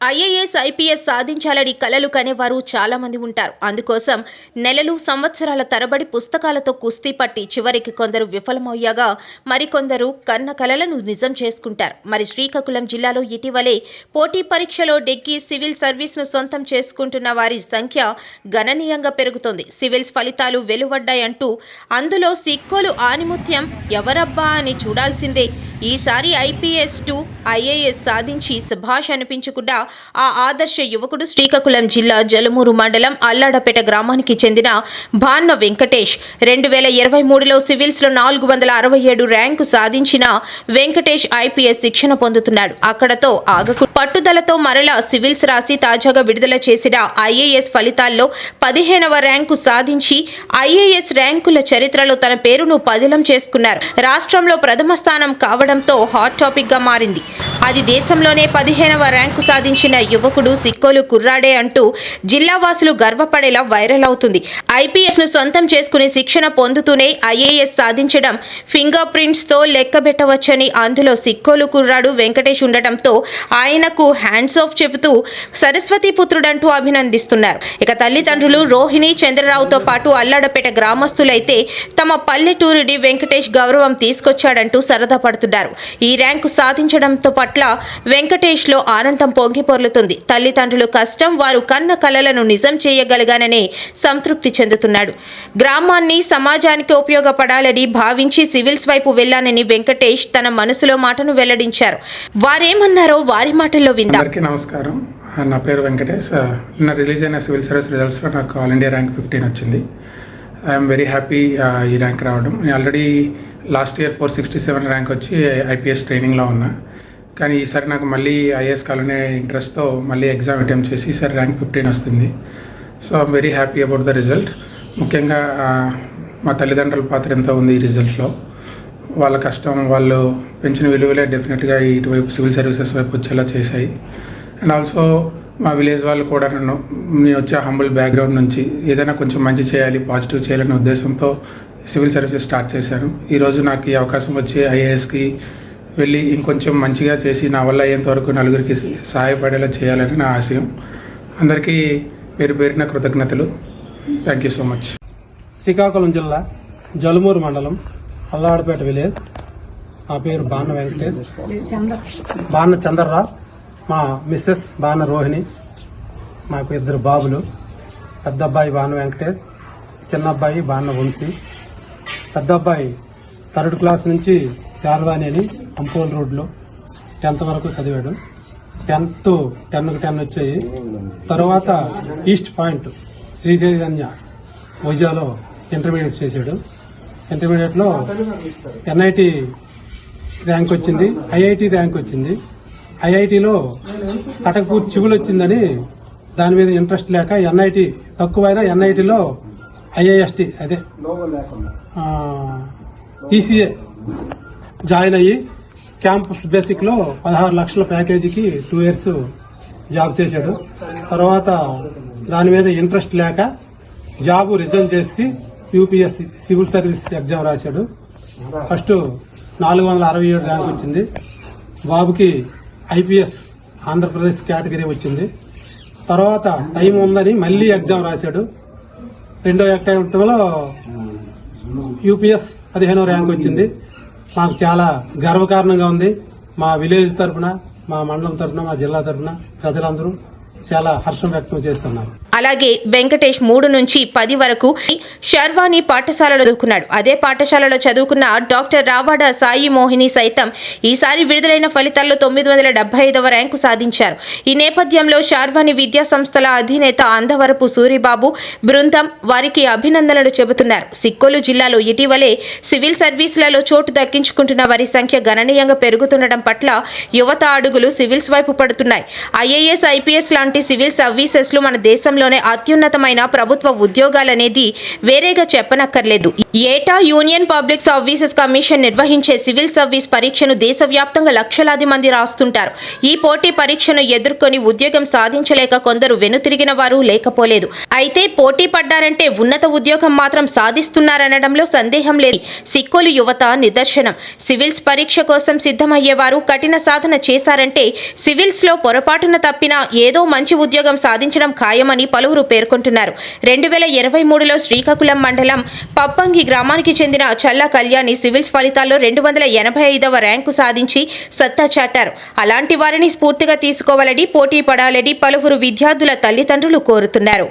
IAS IPS సాధించాలని కలలు కనేవారు చాలామంది ఉంటారు. అందుకోసం నెలలు సంవత్సరాల తరబడి పుస్తకాలతో కుస్తీ పట్టి చివరికి కొందరు విఫలమయ్యాగా మరికొందరు కన్న కలలను నిజం చేసుకుంటారు. మరి శ్రీకాకుళం జిల్లాలో ఇటీవలే పోటీ పరీక్షలో డెగ్గి సివిల్ సర్వీస్ను సొంతం చేసుకుంటున్న వారి సంఖ్య గణనీయంగా పెరుగుతోంది. సివిల్స్ ఫలితాలు వెలువడ్డాయంటూ అందులో సిక్కోలు ఆనిముత్యం ఎవరబ్బా అని చూడాల్సిందే. ఈసారి ఐపీఎస్ టు ఐఏఎస్ సాధించి సుభాష్ అనిపించకుండా ఆ ఆదర్శ యువకుడు శ్రీకాకుళం జిల్లా జలమూరు మండలం అల్లాడపేట గ్రామానికి చెందిన భాన్న వెంకటేష్ రెండు వేల ఇరవై మూడులో సివిల్స్లో నాలుగు వందల అరవై ఏడు ర్యాంకు సాధించిన వెంకటేష్ ఐపీఎస్ శిక్షణ పొందుతున్నాడు. అక్కడతో ఆగకు పట్టుదలతో మరలా సివిల్స్ రాసి తాజాగా విడుదల చేసిన ఐఏఎస్ ఫలితాల్లో పదిహేనవ ర్యాంకు సాధించి ఐఏఎస్ ర్యాంకుల చరిత్రలో తన పేరును పదిలం చేసుకున్నారు. రాష్ట్రంలో ప్రథమ స్థానం కావడం కావడంతో హాట్ టాపిక్గా మారింది. అది దేశంలోనే పదిహేనవ ర్యాంకు సాధించిన యువకుడు సిక్కోలు కుర్రాడే అంటూ జిల్లా వాసులు గర్వపడేలా వైరల్ అవుతుంది. ఐపీఎస్ను సొంతం చేసుకుని శిక్షణ పొందుతూనే ఐఏఎస్ సాధించడం ఫింగర్ ప్రింట్స్తో లెక్కబెట్టవచ్చని అందులో సిక్కోలు కుర్రాడు వెంకటేష్ ఉండటంతో ఆయనకు హ్యాండ్స్ ఆఫ్ చెబుతూ సరస్వతి పుత్రుడంటూ అభినందిస్తున్నారు. ఇక తల్లిదండ్రులు రోహిణి చంద్రరావుతో పాటు అల్లాడపేట గ్రామస్తులైతే తమ పల్లెటూరిడి వెంకటేష్ గౌరవం తీసుకొచ్చాడంటూ సరదా పడుతున్నారు. ఈ ర్యాంకు సాధించడంతో పాటు పట్ల వెంకటేష్లో ఆనందం పొంగి పొర్లుతుంది. తల్లిదండ్రులు కష్టం వారు కన్న కలలను నిజం చేయగలిగాననే సంతృప్తి చెందుతున్నాడు. గ్రామాన్ని సమాజానికి ఉపయోగపడాలని భావించి సివిల్స్ వైపు వెళ్ళానని వెంకటేష్ తన మనసులో మాటను వెల్లడించారు. వారేమన్నారో వారి మాటల్లో విందాం. నమస్కారం. నా పేరు వెంకటేష్. నా రిలీజ్ అయిన సివిల్ సర్వీస్ రిజల్ట్స్లో నాకు ఆల్ ఇండియా ర్యాంక్ ఫిఫ్టీన్ వచ్చింది. ఐఎమ్ వెరీ హ్యాపీ ఈ ర్యాంక్ రావడం. నేను already last year four sixty seven rank వచ్చి ఐపీఎస్ ట్రైనింగ్లో ఉన్నా. కానీ ఈసారి నాకు మళ్ళీ ఐఏఎస్ కావాలనే ఇంట్రెస్ట్తో మళ్ళీ ఎగ్జామ్ అటెంప్ట్ చేసి ఈసారి ర్యాంక్ ఫిఫ్టీన్ వస్తుంది. So I'm very happy about the result. ముఖ్యంగా మా తల్లిదండ్రుల పాత్ర ఎంత ఉంది ఈ రిజల్ట్లో? వాళ్ళ కష్టం వాళ్ళు పెంచిన విలువలే డెఫినెట్గా ఇటువైపు సివిల్ సర్వీసెస్ వైపు వచ్చేలా చేశాయి. అండ్ ఆల్సో మా విలేజ్ వాళ్ళు కూడా నన్ను నేను వచ్చే హంబుల్ బ్యాక్గ్రౌండ్ నుంచి ఏదైనా కొంచెం మంచి చేయాలి పాజిటివ్ చేయాలనే ఉద్దేశంతో సివిల్ సర్వీసెస్ స్టార్ట్ చేశాను. ఈరోజు నాకు ఈ అవకాశం వచ్చి ఐఏఎస్కి వెళ్ళి ఇంకొంచెం మంచిగా చేసి నా వల్ల అయ్యేంత వరకు నలుగురికి సహాయపడేలా చేయాలని నా ఆశయం అందరికీ పేరు పేరిన కృతజ్ఞతలు. Thank you so much Srikakulam జిల్లా జలుమూరు మండలం అల్లాడపేట విలేజ్. నా పేరు బాన్న వెంకటేష్. బాన్న చంద్రరావు. మా మిస్సెస్ బాన్న రోహిణి. మాకు ఇద్దరు బాబులు. పెద్ద అబ్బాయి బాన్న వెంకటేష్. చిన్న అబ్బాయి బాన్న వంశీ. పెద్ద అబ్బాయి థర్డ్ క్లాస్ నుంచి శార్వాణి అని అంపోల్ రోడ్లో టెన్త్ వరకు చదివాడు. టెన్త్ టెన్కి టెన్ వచ్చాయి. తర్వాత ఈస్ట్ పాయింట్ శ్రీ చైతన్య వైజాలో ఇంటర్మీడియట్ చేశాడు. ఇంటర్మీడియట్లో ఎన్ఐటి ర్యాంక్ వచ్చింది. ఐఐటి ర్యాంక్ వచ్చింది. ఐఐటిలో కటకపూర్ చిగులు వచ్చిందని దాని మీద ఇంట్రెస్ట్ లేక ఎన్ఐటి తక్కువైనా ఎన్ఐటిలో ఐఐఎస్టి అదే ఈసీఏ జాయిన్ అయ్యి క్యాంపస్ బేసిక్లో పదహారు లక్షల ప్యాకేజీకి టూ ఇయర్స్ జాబ్ చేశాడు. తర్వాత దాని మీద ఇంట్రెస్ట్ లేక జాబ్ రిజైన్ చేసి యూపీఎస్సి సివిల్ సర్వీస్ ఎగ్జామ్ రాశాడు. ఫస్ట్ నాలుగు వందల అరవై ఏడు ర్యాంక్ వచ్చింది. బాబుకి ఐపీఎస్ ఆంధ్రప్రదేశ్ కేటగిరీ వచ్చింది. తర్వాత టైం ఉందని మళ్ళీ ఎగ్జామ్ రాశాడు. రెండో అటెంప్ట్లో యూపీఎస్ పదిహేనో ర్యాంక్ వచ్చింది. మాకు చాలా గర్వకారణంగా ఉంది. మా విలేజ్ తరపున మా మండలం తరపున మా జిల్లా తరపున ప్రజలందరూ చాలా హర్షం వ్యక్తం చేస్తున్నారు. అలాగే వెంకటేష్ మూడు నుంచి పది వరకు శర్వాణి పాఠశాలలో చదువుకున్నాడు. అదే పాఠశాలలో చదువుకున్న డాక్టర్ రావాడ సాయి మోహిని సైతం ఈసారి విడుదలైన ఫలితాల్లో తొమ్మిది వందల డెబ్బై ఐదవ ర్యాంకు సాధించారు. ఈ నేపథ్యంలో శార్వాణి విద్యా సంస్థల అధినేత అందవరపు సూరిబాబు బృందం వారికి అభినందనలు చెబుతున్నారు. సిక్కోలు జిల్లాలో ఇటీవలే సివిల్ సర్వీసులలో చోటు దక్కించుకుంటున్న వారి సంఖ్య గణనీయంగా పెరుగుతుండటం పట్ల యువత అడుగులు సివిల్స్ వైపు పడుతున్నాయి. ఐఏఎస్ ఐపీఎస్ లాంటి సివిల్ సర్వీసెస్లు మన దేశంలో దేశంలోనే అత్యున్నతమైన ప్రభుత్వ ఉద్యోగాలనేది వేరేగా చెప్పనక్కర్లేదు. ఏటా యూనియన్ పబ్లిక్ సర్వీసెస్ కమిషన్ నిర్వహించే సివిల్ సర్వీస్ పరీక్షను దేశవ్యాప్తంగా లక్షలాది మంది రాస్తుంటారు. ఈ పోటీ పరీక్షను ఎదుర్కొని ఉద్యోగం సాధించలేక కొందరు వెనుతిరిగిన వారు లేకపోలేదు. అయితే పోటీ పడ్డారంటే ఉన్నత ఉద్యోగం మాత్రం సాధిస్తున్నారనడంలో సందేహం లేదు. సిక్కులు యువత నిదర్శనం. సివిల్స్ పరీక్ష కోసం సిద్ధమయ్యేవారు కఠిన సాధన చేశారంటే సివిల్స్లో పొరపాటున తప్పినా ఏదో మంచి ఉద్యోగం సాధించడం ఖాయమని పలువురు పేర్కొంటున్నారు. రెండు వేల ఇరవై మూడులో శ్రీకాకుళం మండలం పప్పంగి గ్రామానికి చెందిన చల్ల కళ్యాణి సివిల్స్ ఫలితాల్లో రెండు వందల ఎనభై ఐదవ ర్యాంకు సాధించి సత్తా చాటారు. అలాంటి వారిని స్ఫూర్తిగా తీసుకోవాలని పోటీ పడాలని పలువురు విద్యార్థుల తల్లిదండ్రులు కోరుతున్నారు.